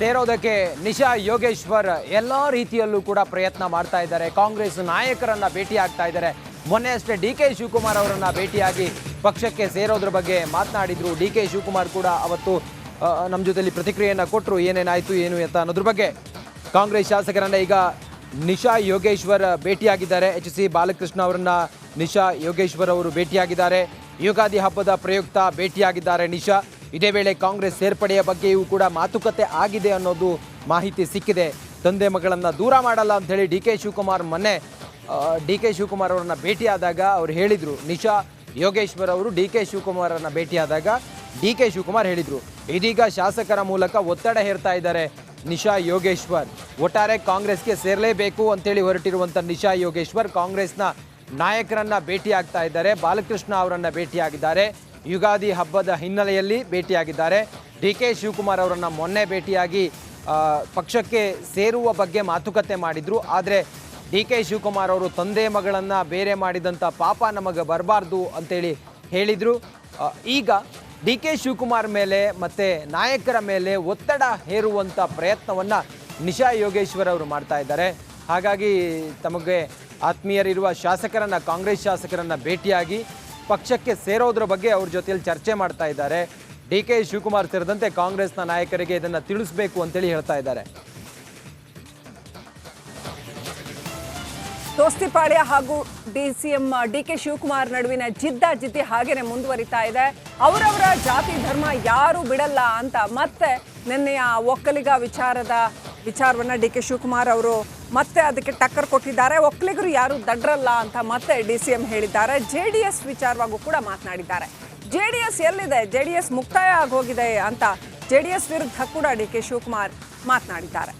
ಸೇರೋದಕ್ಕೆ ನಿಶಾ, ಯೋಗೇಶ್ವರ್ ಎಲ್ಲ ರೀತಿಯಲ್ಲೂ ಕೂಡ ಪ್ರಯತ್ನ ಮಾಡ್ತಾ ಇದ್ದಾರೆ. ಕಾಂಗ್ರೆಸ್ ನಾಯಕರನ್ನ ಭೇಟಿ ಆಗ್ತಾ ಇದ್ದಾರೆ. ಮೊನ್ನೆ ಅಷ್ಟೇ ಡಿ ಕೆ ಶಿವಕುಮಾರ್ ಅವರನ್ನ ಭೇಟಿಯಾಗಿ ಪಕ್ಷಕ್ಕೆ ಸೇರೋದ್ರ ಬಗ್ಗೆ ಮಾತನಾಡಿದ್ರು. ಡಿ ಕೆ ಶಿವಕುಮಾರ್ ಕೂಡ ಅವತ್ತು ನಮ್ಮ ಜೊತೆಲಿ ಪ್ರತಿಕ್ರಿಯೆಯನ್ನ ಕೊಟ್ಟರು ಏನೇನಾಯಿತು, ಏನು ಅಂತ ಅನ್ನೋದ್ರ ಬಗ್ಗೆ ಕಾಂಗ್ರೆಸ್ ಶಾಸಕರನ್ನ ಈಗ ನಿಶಾ, ಯೋಗೇಶ್ವರ್ ಭೇಟಿಯಾಗಿದ್ದಾರೆ. ಎಚ್ ಸಿ ಬಾಲಕೃಷ್ಣ ಅವರನ್ನ ನಿಶಾ, ಯೋಗೇಶ್ವರ್ ಅವರು ಭೇಟಿಯಾಗಿದ್ದಾರೆ. ಯುಗಾದಿ ಹಬ್ಬದ ಪ್ರಯುಕ್ತ ಭೇಟಿಯಾಗಿದ್ದಾರೆ ನಿಶಾ. ಇದೇ ವೇಳೆ ಕಾಂಗ್ರೆಸ್ ಸೇರ್ಪಡೆಯ ಬಗ್ಗೆಯೂ ಕೂಡ ಮಾತುಕತೆ ಆಗಿದೆ ಅನ್ನೋದು ಮಾಹಿತಿ ಸಿಕ್ಕಿದೆ. ತಂದೆ ಮಗಳನ್ನು ದೂರ ಮಾಡಲ್ಲ ಅಂಥೇಳಿ ಡಿ ಕೆ ಶಿವಕುಮಾರ್ ಮೊನ್ನೆ ಡಿ ಕೆ ಶಿವಕುಮಾರ್ ಅವರನ್ನ ಭೇಟಿಯಾದಾಗ ಅವ್ರು ಹೇಳಿದರು. ನಿಶಾ, ಯೋಗೇಶ್ವರ್ ಅವರು ಡಿ ಕೆ ಶಿವಕುಮಾರನ್ನು ಭೇಟಿಯಾದಾಗ ಡಿ ಕೆ ಶಿವಕುಮಾರ್ ಹೇಳಿದರು. ಇದೀಗ ಶಾಸಕರ ಮೂಲಕ ಒತ್ತಡ ಹೇರ್ತಾ ಇದ್ದಾರೆ ನಿಶಾ, ಯೋಗೇಶ್ವರ್. ಒಟ್ಟಾರೆ ಕಾಂಗ್ರೆಸ್ಗೆ ಸೇರಲೇಬೇಕು ಅಂತೇಳಿ ಹೊರಟಿರುವಂಥ ನಿಶಾ, ಯೋಗೇಶ್ವರ್ ಕಾಂಗ್ರೆಸ್ನ ನಾಯಕರನ್ನ ಭೇಟಿಯಾಗ್ತಾ ಇದ್ದಾರೆ. ಬಾಲಕೃಷ್ಣ ಅವರನ್ನು ಭೇಟಿಯಾಗಿದ್ದಾರೆ. ಯುಗಾದಿ ಹಬ್ಬದ ಹಿನ್ನೆಲೆಯಲ್ಲಿ ಭೇಟಿಯಾಗಿದ್ದಾರೆ. ಡಿ ಕೆ ಶಿವಕುಮಾರ್ ಅವರನ್ನು ಮೊನ್ನೆ ಭೇಟಿಯಾಗಿ ಪಕ್ಷಕ್ಕೆ ಸೇರುವ ಬಗ್ಗೆ ಮಾತುಕತೆ ಮಾಡಿದರು. ಆದರೆ ಡಿ ಕೆ ಶಿವಕುಮಾರ್ ಅವರು ತಂದೆ ಮಗಳನ್ನು ಬೇರೆ ಮಾಡಿದಂಥ ಪಾಪ ನಮಗೆ ಬರಬಾರ್ದು ಅಂತೇಳಿ ಹೇಳಿದರು. ಈಗ ಡಿ ಕೆ ಶಿವಕುಮಾರ್ ಮೇಲೆ ಮತ್ತು ನಾಯಕರ ಮೇಲೆ ಒತ್ತಡ ಹೇರುವಂಥ ಪ್ರಯತ್ನವನ್ನು ನಿಶಾ ಯೋಗೇಶ್ವರ್ ಅವರು ಮಾಡ್ತಾ ಇದ್ದಾರೆ. ಹಾಗಾಗಿ ತಮಗೆ ಆತ್ಮೀಯರಿರುವ ಶಾಸಕರನ್ನು, ಕಾಂಗ್ರೆಸ್ ಶಾಸಕರನ್ನು ಭೇಟಿಯಾಗಿ ಪಕ್ಷಕ್ಕೆ ಸೇರೋದ್ರ ಬಗ್ಗೆ ಅವ್ರ ಜೊತೆಯಲ್ಲಿ ಚರ್ಚೆ ಮಾಡ್ತಾ ಇದ್ದಾರೆ. ಡಿ ಕೆ ಶಿವಕುಮಾರ್ ಸೇರಿದಂತೆ ಕಾಂಗ್ರೆಸ್ನ ನಾಯಕರಿಗೆ ಇದನ್ನು ತಿಳಿಸಬೇಕು ಅಂತೇಳಿ ಹೇಳ್ತಾ ಇದ್ದಾರೆ. ದೋಸ್ತಿಪಾಳ್ಯ ಹಾಗೂ D C M D K Shivakumar ನಡುವಿನ ಜಿದ್ದಾಜಿದ್ದಿ ಹಾಗೇನೆ ಮುಂದುವರಿತಾ ಇದೆ. ಅವರವರ ಜಾತಿ, ಧರ್ಮ ಯಾರು ಬಿಡಲ್ಲ ಅಂತ ಮತ್ತೆ ನಿನ್ನೆಯ ಒಕ್ಕಲಿಗ ವಿಚಾರದ ವಿಚಾರವನ್ನ ಡಿ ಕೆ ಶಿವಕುಮಾರ್ ಅವರು ಮತ್ತೆ ಅದಕ್ಕೆ ಟಕ್ಕರ್ ಕೊಟ್ಟಿದ್ದಾರೆ. ಒಕ್ಕಲಿಗರು ಯಾರು ದಡ್ರಲ್ಲ ಅಂತ ಮತ್ತೆ ಡಿ ಸಿ ಎಂ ಹೇಳಿದ್ದಾರೆ. ಜೆ ಡಿ ಎಸ್ ವಿಚಾರವಾಗೂ ಕೂಡ ಮಾತನಾಡಿದ್ದಾರೆ. ಜೆ ಡಿ ಎಸ್ ಎಲ್ಲಿದೆ? ಜೆ ಡಿ ಎಸ್ ಮುಕ್ತಾಯ ಆಗೋಗಿದೆ ಅಂತ ಜೆ ಡಿ ಎಸ್ ವಿರುದ್ಧ ಕೂಡ ಡಿ ಕೆ ಶಿವಕುಮಾರ್ ಮಾತನಾಡಿದ್ದಾರೆ.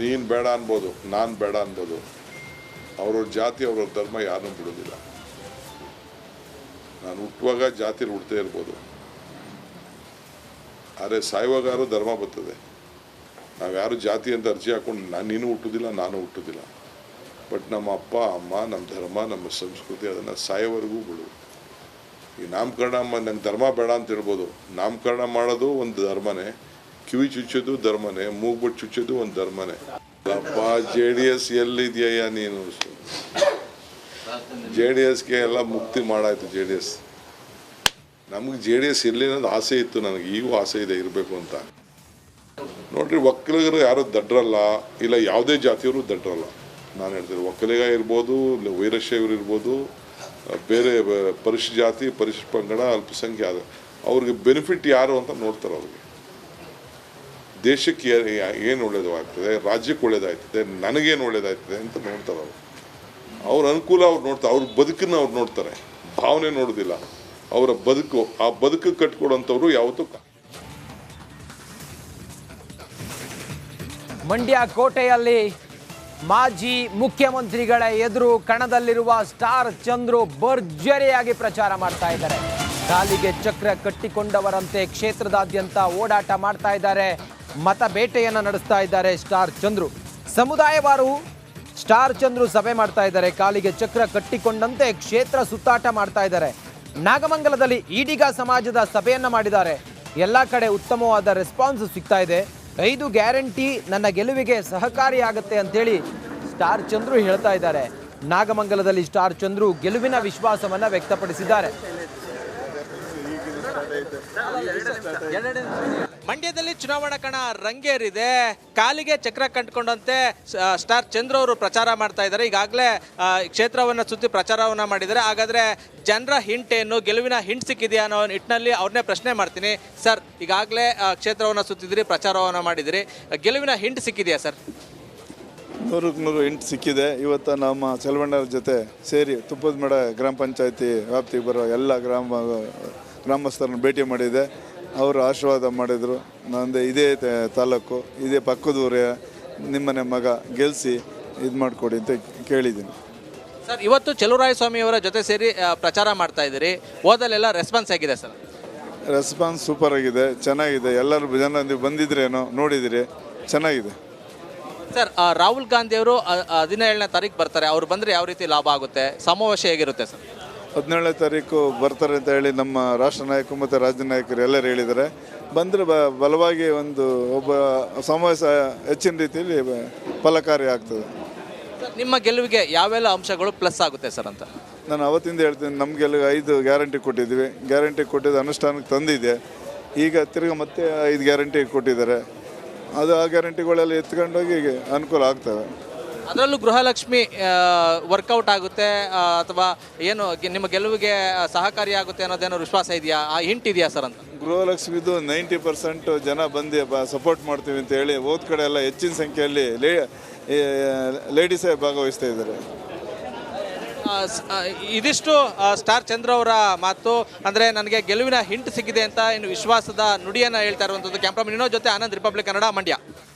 ನೀನು ಬೇಡ ಅನ್ಬೋದು, ನಾನು ಬೇಡ ಅನ್ಬೋದು. ಅವ್ರವ್ರ ಜಾತಿ ಅವ್ರವ್ರ ಧರ್ಮ ಯಾರು ಬಿಡೋದಿಲ್ಲ ನಾನು ಹುಟ್ಟುವಾಗ ಜಾತಿಲಿ ಹುಡ್ತೇ ಇರ್ಬೋದು. ಆದರೆ ಸಾಯುವಾಗಾರು ಧರ್ಮ ಬರ್ತದೆ. ನಾವು ಯಾರು ಜಾತಿ ಅಂತ ಅರ್ಜಿ ಹಾಕೊಂಡು ನಾನು ನೀನು ಹುಟ್ಟುದಿಲ್ಲ, ನಾನು ಹುಟ್ಟುದಿಲ್ಲ. ಬಟ್ ನಮ್ಮ ಅಪ್ಪ, ಅಮ್ಮ, ನಮ್ಮ ಧರ್ಮ, ನಮ್ಮ ಸಂಸ್ಕೃತಿ ಅದನ್ನು ಸಾಯೋವರೆಗೂ ಬಿಡು. ಈ ನಾಮಕರಣ ನಂಗೆ ಧರ್ಮ ಬೇಡ ಅಂತ ಹೇಳ್ಬೋದು ನಾಮಕರಣ ಮಾಡೋದು ಒಂದು ಧರ್ಮನೇ, ಕಿವಿ ಚುಚ್ಚೋದು ಧರ್ಮನೇ, ಮೂಗ್ಬಿಟ್ಟು ಚುಚ್ಚೋದು ಒಂದು ಧರ್ಮನೇ. ಅಪ್ಪ ಜೆ ಡಿ ಎಸ್ ಎಲ್ಲಿದೆಯಯ್ಯ ನೀನು? ಜೆ ಡಿ ಎಸ್ಗೆ ಎಲ್ಲ ಮುಕ್ತಿ ಮಾಡಾಯಿತು ಜೆ ಡಿ ಎಸ್ ನಮಗೆ ಜೆ ಡಿ ಎಸ್ ಇರಲಿ ಅನ್ನೋದು ಆಸೆ ಇತ್ತು, ನನಗೆ ಈಗೂ ಆಸೆ ಇದೆ ಇರಬೇಕು ಅಂತ. ನೋಡ್ರಿ, ಒಕ್ಕಲಿಗರು ಯಾರು ದಡ್ರಲ್ಲ, ಇಲ್ಲ ಯಾವುದೇ ಜಾತಿಯವರು ದಡ್ರಲ್ಲ. ನಾನು ಹೇಳ್ತೀನಿ, ಒಕ್ಕಲಿಗ ಇರ್ಬೋದು ವೀರಶೈವರು ಇರ್ಬೋದು ಬೇರೆ ಪರಿಶಿಷ್ಟ ಜಾತಿ ಪರಿಶಿಷ್ಟ ಪಂಗಡ, ಅಲ್ಪಸಂಖ್ಯಾತ, ಅವ್ರಿಗೆ ಬೆನಿಫಿಟ್ ಯಾರು ಅಂತ ನೋಡ್ತಾರೆ ಅವ್ರಿಗೆ. ದೇಶಕ್ಕೆ ಏನು ಒಳ್ಳೇದು ಆಗ್ತದೆ ರಾಜ್ಯಕ್ಕೆ ಒಳ್ಳೇದಾಗ್ತದೆ, ನನಗೇನು ಒಳ್ಳೇದಾಗ್ತದೆ ಅಂತ ನೋಡ್ತಾರೆ ಅವರು. ಅವ್ರ ಅನುಕೂಲ ಅವ್ರು ನೋಡ್ತಾರೆ, ಅವ್ರ ಬದುಕನ್ನು ಅವ್ರು ನೋಡ್ತಾರೆ. ಭಾವನೆ ನೋಡೋದಿಲ್ಲ. ಅವರ ಬದುಕು, ಆ ಬದುಕು ಕಟ್ಕೊಡೋಂಥವ್ರು ಯಾವತ್ತೂ ಮಂಡ್ಯ ಕೋಟೆಯಲ್ಲಿ ಮಾಜಿ ಮುಖ್ಯಮಂತ್ರಿಗಳ ಎದುರು ಕಣದಲ್ಲಿರುವ ಸ್ಟಾರ್ ಚಂದ್ರು ಭರ್ಜರಿಯಾಗಿ ಪ್ರಚಾರ ಮಾಡ್ತಾ ಇದ್ದಾರೆ. ಕಾಲಿಗೆ ಚಕ್ರ ಕಟ್ಟಿಕೊಂಡವರಂತೆ ಕ್ಷೇತ್ರದಾದ್ಯಂತ ಓಡಾಟ ಮಾಡ್ತಾ ಇದ್ದಾರೆ. ಮತ ಬೇಟೆಯನ್ನು ನಡೆಸ್ತಾ ಇದ್ದಾರೆ ಸ್ಟಾರ್ ಚಂದ್ರು. ಸಮುದಾಯವಾರು ಸ್ಟಾರ್ ಚಂದ್ರು ಸಭೆ ಮಾಡ್ತಾ ಇದ್ದಾರೆ. ಕಾಲಿಗೆ ಚಕ್ರ ಕಟ್ಟಿಕೊಂಡಂತೆ ಕ್ಷೇತ್ರ ಸುತ್ತಾಟ ಮಾಡ್ತಾ ಇದ್ದಾರೆ. ನಾಗಮಂಗಲದಲ್ಲಿ ಈಡಿಗ ಸಮಾಜದ ಸಭೆಯನ್ನು ಮಾಡಿದ್ದಾರೆ. ಎಲ್ಲ ಕಡೆ ಉತ್ತಮವಾದ ರೆಸ್ಪಾನ್ಸ್ ಸಿಗ್ತಾ ಇದೆ. ಐದು ಗ್ಯಾರಂಟಿ ನನ್ನ ಗೆಲುವಿಗೆ ಸಹಕಾರಿಯಾಗುತ್ತೆ ಅಂತೇಳಿ ಸ್ಟಾರ್ ಚಂದ್ರು ಹೇಳ್ತಾ ಇದ್ದಾರೆ. ನಾಗಮಂಗಲದಲ್ಲಿ ಸ್ಟಾರ್ ಚಂದ್ರು ಗೆಲುವಿನ ವಿಶ್ವಾಸವನ್ನು ವ್ಯಕ್ತಪಡಿಸಿದ್ದಾರೆ. ಮಂಡ್ಯದಲ್ಲಿ ಚುನಾವಣಾ ಕಣ ರಂಗೇರಿದೆ. ಕಾಲಿಗೆ ಚಕ್ರ ಕಂಡುಕೊಂಡಂತೆ ಸ್ಟಾರ್ ಚಂದ್ರ ಅವರು ಪ್ರಚಾರ ಮಾಡ್ತಾ ಇದ್ದಾರೆ. ಈಗಾಗಲೇ ಕ್ಷೇತ್ರವನ್ನು ಸುತ್ತಿ ಪ್ರಚಾರವನ್ನ ಮಾಡಿದ್ದಾರೆ. ಹಾಗಾದ್ರೆ ಜನರ ಹಿಂಟ್ ಏನು, ಗೆಲುವಿನ ಹಿಂಟ್ ಸಿಕ್ಕಿದೆಯಾ ಅನ್ನೋ ನಿಟ್ಟಿನಲ್ಲಿ ಅವ್ರನ್ನೇ ಪ್ರಶ್ನೆ ಮಾಡ್ತೀನಿ. ಸರ್, ಈಗಾಗಲೇ ಕ್ಷೇತ್ರವನ್ನು ಸುತ್ತಿದಿರಿ ಪ್ರಚಾರವನ್ನು ಮಾಡಿದಿರಿ ಗೆಲುವಿನ ಹಿಂಟ್ ಸಿಕ್ಕಿದೆಯಾ ಸರ್? ನೂರಕ್ಕೆ ನೂರು ಎಂಟು ಸಿಕ್ಕಿದೆ. ಇವತ್ತು ನಮ್ಮ ಚಲವಣ್ಣರ ಜೊತೆ ಸೇರಿ ತುಪ್ಪದ ಮೇಡ ಗ್ರಾಮ ಪಂಚಾಯತಿ ವ್ಯಾಪ್ತಿಗೆ ಬರೋ ಎಲ್ಲ ಗ್ರಾಮ ಗ್ರಾಮಸ್ಥರನ್ನ ಭೇಟಿ ಮಾಡಿದೆ. ಅವರು ಆಶೀರ್ವಾದ ಮಾಡಿದರು. ನಂದು ಇದೇ ತಾಲೂಕು ಇದೇ ಪಕ್ಕದೂರ ನಿಮ್ಮನೆ ಮಗ ಗೆಲ್ಲಿಸಿ ಇದು ಮಾಡಿಕೊಡಿ ಅಂತ ಕೇಳಿದ್ದೀನಿ. ಸರ್ ಇವತ್ತು ಚೆಲುವರಾಯ ಸ್ವಾಮಿಯವರ ಜೊತೆ ಸೇರಿ ಪ್ರಚಾರ ಮಾಡ್ತಾ ಇದ್ದೀರಿ. ಓದಲೆಲ್ಲ ರೆಸ್ಪಾನ್ಸ್ ಆಗಿದೆ ಸರ್? ರೆಸ್ಪಾನ್ಸ್ ಸೂಪರ್ ಆಗಿದೆ ಚೆನ್ನಾಗಿದೆ. ಎಲ್ಲರೂ ಜನ ನೀವು ಬಂದಿದ್ರೇನೋ ನೋಡಿದಿರಿ ಚೆನ್ನಾಗಿದೆ. ಸರ್ ಆ, ರಾಹುಲ್ ಗಾಂಧಿಯವರು ಹದಿನೇಳನೇ ತಾರೀಕು ಬರ್ತಾರೆ. ಅವ್ರು ಬಂದರೆ ಯಾವ ರೀತಿ ಲಾಭ ಆಗುತ್ತೆ? ಸಮಾವೇಶ ಹೇಗಿರುತ್ತೆ ಸರ್? ಹದಿನೇಳನೇ ತಾರೀಕು ಬರ್ತಾರೆ ಅಂತ ಹೇಳಿ ನಮ್ಮ ರಾಷ್ಟ್ರ ನಾಯಕರು ಮತ್ತು ರಾಜ್ಯ ನಾಯಕರು ಎಲ್ಲರೂ ಹೇಳಿದ್ದಾರೆ. ಬಂದರೆ ಬ ಬಲವಾಗಿ ಒಂದು ಒಬ್ಬ ಸಮಾವೇಶ ಹೆಚ್ಚಿನ ರೀತಿಯಲ್ಲಿ ಫಲಕಾರಿ ಆಗ್ತದೆ. ನಿಮ್ಮ ಗೆಲುವಿಗೆ ಯಾವೆಲ್ಲ ಅಂಶಗಳು ಪ್ಲಸ್ ಆಗುತ್ತೆ ಸರ್ ಅಂತ? ನಾನು ಅವತ್ತಿಂದ ಹೇಳ್ತೀನಿ ನಮಗೆಲ್ಲ ಐದು ಗ್ಯಾರಂಟಿ ಕೊಟ್ಟಿದ್ವಿ ಗ್ಯಾರಂಟಿ ಕೊಟ್ಟಿದ್ದು ಅನುಷ್ಠಾನಕ್ಕೆ ತಂದಿದೆ. ಈಗ ತಿರ್ಗಿ ಮತ್ತೆ ಐದು ಗ್ಯಾರಂಟಿ ಕೊಟ್ಟಿದ್ದಾರೆ. ಅದು ಆ ಗ್ಯಾರಂಟಿಗಳೆಲ್ಲ ಎತ್ಕೊಂಡೋಗಿ ಈಗ ಅನುಕೂಲ ಆಗ್ತವೆ. ಅದರಲ್ಲೂ ಗೃಹಲಕ್ಷ್ಮಿ ವರ್ಕೌಟ್ ಆಗುತ್ತೆ ಅಥವಾ ಏನು ನಿಮ್ಮ ಗೆಲುವಿಗೆ ಸಹಕಾರಿಯಾಗುತ್ತೆ ಅನ್ನೋದೇನೋ ವಿಶ್ವಾಸ ಇದೆಯಾ? ಆ ಹಿಂಟ್ ಇದೆಯಾ ಸರ್ ಅಂತ? ಗೃಹಲಕ್ಷ್ಮಿದು ನೈಂಟಿ ಪರ್ಸೆಂಟ್ ಜನ ಬಂದು ಸಪೋರ್ಟ್ ಮಾಡ್ತೀವಿ ಅಂತ ಹೇಳಿ ಹೋದ ಕಡೆ ಎಲ್ಲ ಹೆಚ್ಚಿನ ಸಂಖ್ಯೆಯಲ್ಲಿ ಲೇ ಲೇಡೀಸೇ ಭಾಗವಹಿಸ್ತಾ ಇದ್ದಾರೆ. ಇದಿಷ್ಟು ಸ್ಟಾರ್ ಚಂದ್ರ ಅವರ ಮಾತು. ಅಂದ್ರೆ ನನಗೆ ಗೆಲುವಿನ ಹಿಂಟ್ ಸಿಕ್ಕಿದೆ ಅಂತ ಇನ್ನು ವಿಶ್ವಾಸದ ನುಡಿಯನ್ನ ಹೇಳ್ತಾ ಇರುವಂಥದ್ದು ಕ್ಯಾಮ್ರಾಮನ್ ಇನ್ನೋ ಜೊತೆ ಆನಂದ್ ರಿಪಬ್ಲಿಕ್ ಕನ್ನಡ ಮಂಡ್ಯ.